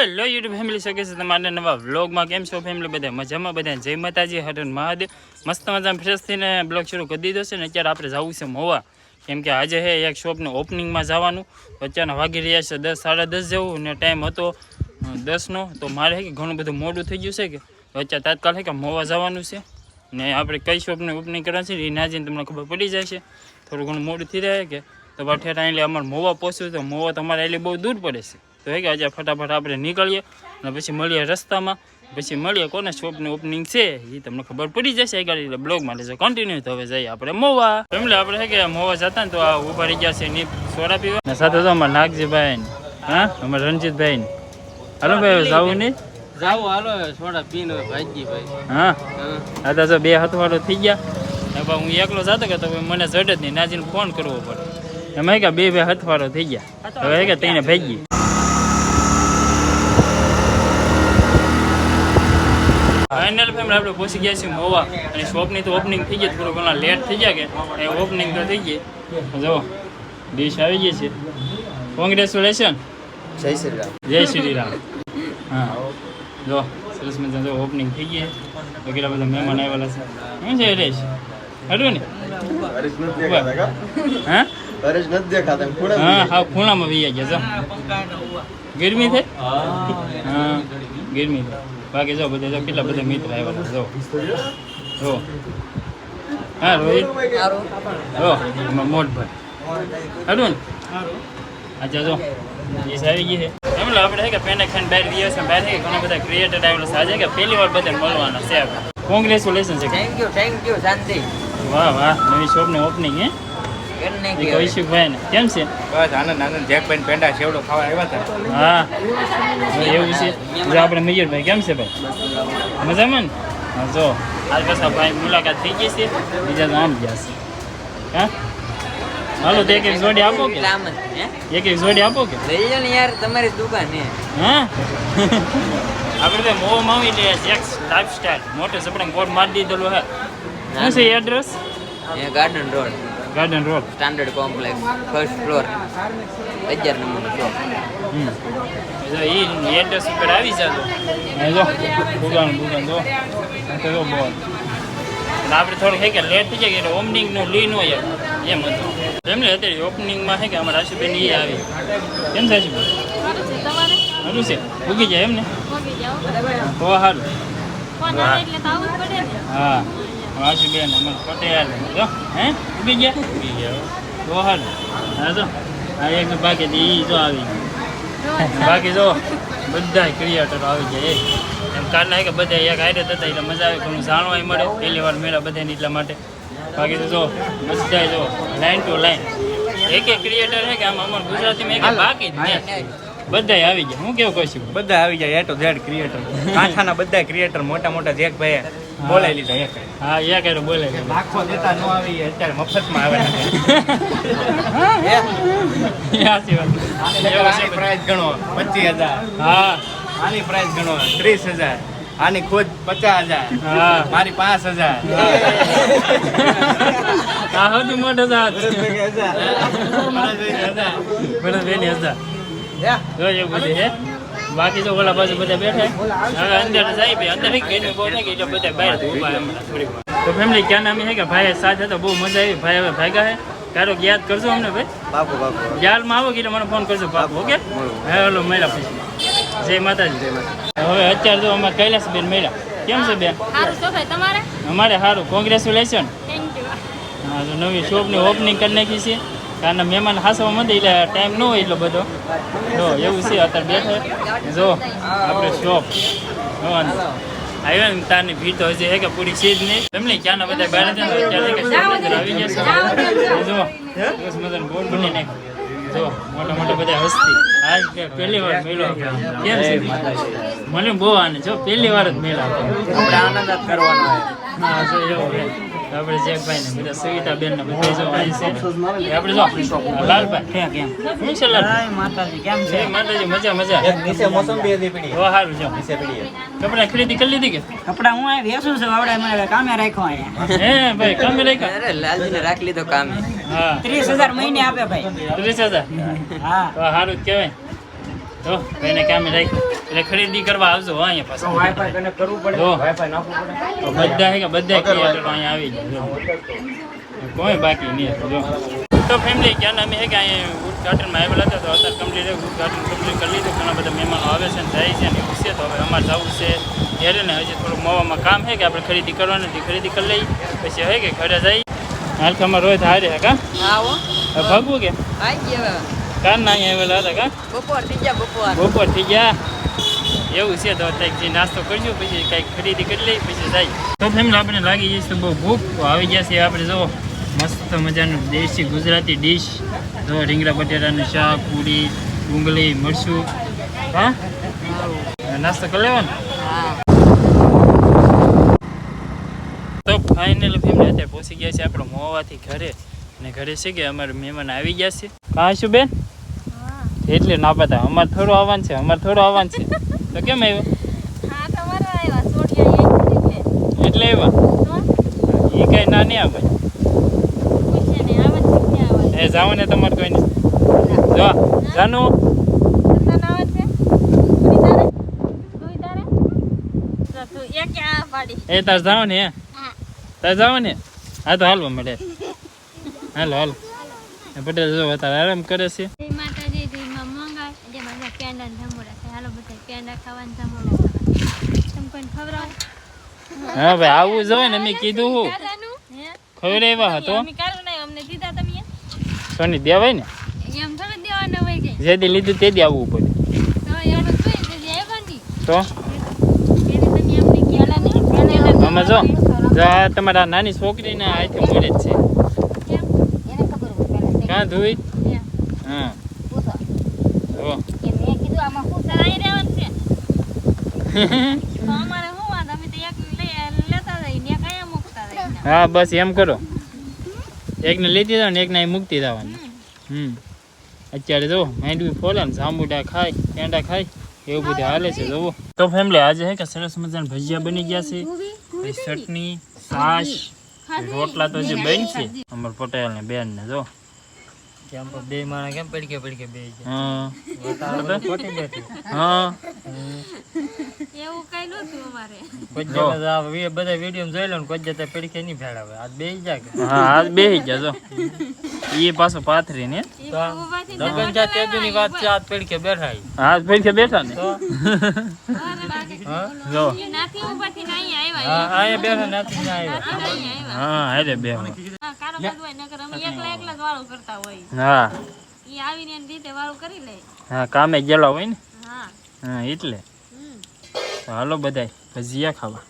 Hello YouTube family શકે છે તમારે નવા વ્લોગમાં. કેમ છો ફેમિલી બધા? મજામાં બધા? જય માતાજી હરણ મહાદેવ. મસ્ત મજા ફ્રેશ થઈને બ્લોગ શરૂ કરી દીધો છે ને, અત્યારે આપણે જવું છે મોવા. કેમ કે આજે હે એક શોપનું ઓપનિંગમાં જવાનું. અત્યારના વાગી રહ્યા છે દસ, સાડા દસ જેવું ને ટાઈમ હતો દસનો તો મારે કે ઘણું બધું મોડું થઈ ગયું છે કે અત્યારે તાત્કાલ કે મોવા જવાનું છે. ને આપણે કઈ શોપની ઓપનિંગ કરવાની છે એ ના જઈને તમને ખબર પડી જાય છે. થોડું ઘણું મોડું થઈ રહે કે, તો પાઠેરા એટલે અમારે મોવા પહોંચ્યું તો મોવા તમારે એટલે બહુ દૂર પડે છે. તો હે કે આજે ફટાફટ આપણે નીકળીએ અને પછી મળીએ રસ્તામાં. પછી મળીએ કોને શોપની ઓપનિંગ છે એ તમને ખબર પડી જશે એ ગાડી બ્લોગ માટે છે કન્ટિન્યુ તો હવે જઈએ આપણે મોવા. એટલે આપણે હે કે મોવા જતા ને તો આ ઊભા રહી ગયા છે ની સોડા પીવા. ને સાથે તો અમારા નાગજીભાઈ ને, હા અમારા રણજીતભાઈ ને. હાલો ભાઈ જાવું નહીં? જાવ હાલો સોડા પીને ભાજી ભાઈ. હા? આ તો જો બે હથવાડો થઈ ગયા. હવે હું એકલો જતો કે તો મને જડે જ નહીં નાજીને ફોન કરવો પડે. એમાં કે બે બે હથવાડો થઈ ગયા. હવે કે તેને ભેગી ફાઇનલ ફેમ આપણે પહોંચી ગયા છીએ મોવા. અને શોપની તો ઓપનિંગ થઈ ગઈ થોડું ઘણા લેટ થઈ ગયા કે એ ઓપનિંગ તો થઈ ગઈ. જો ડીશ આવી ગઈ છે. કોંગ્રેચ્યુલેશન જય શ્રી રામ. જય શ્રી રામ. હા. જો સરસ મજા જો ઓપનિંગ થઈ ગઈ છે. તો કેટલા બધા મહેમાન આવેલા છે. શું છે હરેશ? હરું ને? હરેશ નથી હા? હરેશ નથી દેખાતા ખૂણે હા હા ખૂણામાં વહી ગયા જો ગરમી થઈ હા. ગરમી થઈ બાકી જો બધા જો કેટલા બધા મિત્ર આવ્યા જો. જો. હા રોહિત. જો અમારા મોટભાઈ. હરવું ને? અચ્છા જો. એ આવી ગઈ છે. એમ આપણે છે કે પેને ખાઈને બહાર ગયા છે બહાર છે કે ઘણા બધા ક્રિએટર આવેલા સાજે કે પહેલી વાર બધા મળવાના છે આપણે કોંગ્રેચ્યુલેશન છે થેન્ક યુ થેન્ક યુ શાંતિ. વાહ વાહ નવી શોપની ઓપનિંગ હે? કૌશિકભાઈ ને કેમ છે? બસ આનંદ આનંદ. જેકભાઈ પેંડા છેવડો ખાવા આવ્યા હતા. હા. એવું છે. જો આપણે મયુરભાઈ કેમ છે ભાઈ? મજામાં ને? હા જો. હાલ ભાઈ મુલાકાત થઈ ગઈ છે. બીજા આમ ગયા છે. હા? હાલો તો એક એક જોડી આપો કે? એક એક જોડી આપો કે? લઈ લો ને યાર તમારી દુકાન હે. હા? આપણે તો મોહ માવી લે જેક્સ લાઈફસ્ટાઈલ મોટો સપડે બોર્ડ મારી દીધેલો હે. શું છે એડ્રેસ એ garden road garden road standard complex first floor અગિયાર નંબર હમ જો એ એડ્રેસ ઉપર આવી જાજો. જો. દુકાન દુકાન જો. તો બોર્ડ આપણે થોડું છે કે લેટ થઈ જાય કે એટલે ઓપનિંગનું લી ન હોય એમ. હતું. એમને અત્યારે ઓપનિંગમાં હે કે અમારા આશુબેન એ આવી. કેમ છે આશુબેન સારું છે ઉગી જાય એમ ને? તો સારું હા. આશુબેન અમર પટેલ જો હે? ઉગી ગયા? ઉગી ગયા તો હાલ. હા જો. આ એક બાકી હતી ઈ જો આવી ગયો બાકી જો બધા ક્રિએટર આવી ગયા એ. એમ કારના કે બધા એક આઈડે હતા એટલે મજા આવે ઘણું જાણવા મળે પહેલી વાર મેળા બધાને એટલા માટે. બાકી તો જો બધા જો લાઈન ટુ લાઈન એક એક ક્રિએટર છે કે આમ અમાર ગુજરાતીમાં એક બાકી જ બધાય આવી ગયા. હું કેવું કહીશું બધા આવી જાય એ તો ઝેડ ક્રિએટર કાંઠાના બધા ક્રિએટર મોટા મોટા જેકભાઈ બોલાવી લીધા એક હા એક હારે બોલે છે લાખો દેતા ન આવી અત્યારે મફતમાં આવે. સાચી વાત. પ્રાઇસ ગણો પચીસ હજાર. હા. આની પ્રાઇસ ગણો ત્રીસ હજાર. આની ખુદ પચાસ હજાર. હા. મારી પાંચ હજાર. આ સૌથી મોટો જાત હજાર. હજાર. બાકી તો ઓલા બાજુ બધા બેઠા હવે અંદર જાય ભાઈ. અંદર એક ગઈને બહુ થાય ગઈ બધા બહાર વાર. તો ફેમિલી ક્યાં નામ છે કે ભાઈ સાથે તો બહુ મજા આવી. ભાઈ હવે ભાગ્યા છે કારો યાદ કરજો અમને ભાઈ. બાપુ બાપુ. યાદમાં આવો કે મને ફોન કરજો બાપુ ઓકે? હા હલો મળ્યા પછી. જય માતાજી. હવે અત્યારે તો અમે કૈલાસબેન મેળા કેમ છે બેન? સારું છો ભાઈ? તમારે? અમારે સારું કોંગ્રેચ્યુલેશન થેન્ક યુ હા તો નવી શોપની ઓપનિંગ કરી નાખી છે. કારણ મહેમાન હાસવા માંડે એટલે ટાઈમ ન હોય એટલો બધો. જો એવું છે અત્યારે બેઠે જો આપણે શોપ આવ્યો ને તારની ભીડ તો હજી હે કે પૂરી છે જ નહીં. તમને ક્યાંના બધા બહાર અંદર આવી ગયા છે. જો બસ મજાનું બોર્ડ બની નાખ જો મોટા મોટા બધા હસતી. આજ કે પહેલી વાર મેળો કેમ છે? મને બહુ આનંદ. જો પહેલી વાર જ મેળો આપણે આનંદ જ કરવાનો હા જો એવું છે આપણે જેકભાઈ ને બધા સવિતા બેન ને બધા જો અહીં છે. આપણે જો લાલભાઈ ક્યાં કેમ? શું છે લાલભાઈ? માતાજી કેમ જય માતાજી મજા મજા. એક નીચે મોસંબી હતી પડી. નીચે પડી કપડા ખરીદી કરી લીધી કે? કપડા હું આ વેસું છું આવડે મને કામે રાખ્યો અહીંયા હે ભાઈ કમે રાખ્યા? અરે લાલજીને રાખ લીધો કામે. હા. ત્રીસ હજાર મહિને આપે ભાઈ. ત્રીસ હજાર? હા. તો સારું કેવાય કહેવાય. તો એને કામે રાખ્યું એટલે ખરીદી કરવા આવજો હો અહીંયા પાછા. વાઈફાઈ કનેક્ટ કરવું પડે? વાઈફાઈ નાખવું પડે? તો બધા હે કે બધા ક્રિએટર અહીંયા આવી જાય કોઈ બાકી નહીં જો. તો ફેમિલી ક્યાં અમે હે કે અહીંયા ઉદઘાટનમાં આવેલા હતા તો અત્યારે કમ્પ્લીટ ઉદઘાટન કમ્પ્લીટ કરી લીધું. ઘણા બધા મહેમાનો આવે છે ને જાય છે ને એવું છે તો હવે અમારે જવું છે. ત્યારે ને હજી થોડુંક મોવામાં કામ છે કે આપણે ખરીદી કરવાની હતી ખરીદી કરી લઈ પછી હે કે ઘરે જઈ હાલકામાં રોજ હારે હે કા? ભાગવું કે? આવી ગયા કાન ના અહીંયા આવેલા હતા કા? બપોર થઈ ગયા બપોર. બપોર થઈ ગયા. એવું છે તો કંઈક જે નાસ્તો કરજો પછી કંઈક ખરીદી કરી લઈ પછી જાય. તો ફેમિલી આપણે લાગી જઈશ તો બહુ ભૂખ. આવી ગયા છે આપણે જો મસ્ત મજાનું દેશી ગુજરાતી ડીશ. જો રીંગણા બટેટાનું શાક પૂરી ડુંગળી મરચું. હા? નાસ્તો કરી લેવાનો? તો ફાઇનલ ફેમિલી અત્યારે પહોંચી ગયા છે આપણે મોવાથી ઘરે. અને ઘરે છે કે અમારે મહેમાન આવી ગયા છે. કાં શું બેન? એટલે ના પતા અમારે થોડું આવવાનું છે અમારે થોડું આવવાનું છે. તો કેમ આવ્યો? એટલે આવ્યા? એ કઈ ના નહીં આવે. એ જાઓ ને તમારે કોઈ નહીં જો જાનું. ના એ તાર જાઓ ને હા. તાર જાઓ ને. હા તો હાલવા મળે. હાલો હાલો. પટેલ જો તાર આરામ કરે છે. માતાજી જય માં મંગાય જે બધા પેંડા ને જમોડા છે. હાલો બધા પેંડા ખાવાના જમોડા ખાવા તમે કોઈને ખવડાવો? હા ભાઈ આવું જોઈએ ને મેં કીધું હું. ખવડાવ્યા હતો. અમને દીધા તમે સોની દેવાય ને? એમ થોડી દેવાના હોય કે જે દી લીધું તે દી આવવું પડે. તો આમાં જો જો તમારા નાની છોકરીને આથી મળે જ છે. ક્યાં ધોઈ? હા. જો. કે મેં કીધું આમાં શું અહીં રહેવાનું છે? તો અમારે શું વાંધો અમે તો એક લેતા જઈએ ને કયા મૂકતા જઈએ હા બસ એમ કરો. એકને લીધી જાવ ને એકને મૂકતી જવાની. હમ. અત્યારે જો માંડવી ફોલે ને જાંબુડા ખાય પેંડા ખાય એવું બધું હાલે છે જોવો. તો ફેમિલી આજે હે કે સરસ મજાના ભજીયા બની ગયા છે. ચટણી છાશ રોટલા તો જે બન છે. અમર પટેલ ને બેન ને જો. બે માણસ કેમ પડકે પડકે બે હા. હા. એવું કઈ નતું અમારે. જો. બધા વિડિયો જોઈ લો ને કોઈ જતા પડકે નહીં ભેળાવે આ બે જા હા આજ બેહી ગયા જો. એ પાછો પાથરી ને. લગન જા તેજુની વાત છે આ પડકે બેઠા બેઠા ને. જો. ને હા આવ્યા બેઠા નથી ને આવ્યા. હા હારે બે હા, કારો હોય નકર અમે એકલા એકલા જ વાળું કરતા હોય. હા. ઈ આવીને એની રીતે વાળું કરી લે. હા કામે ગયેલા હોય ને? હા. હા એટલે. હાલો બધાય ભજીયા ખાવા.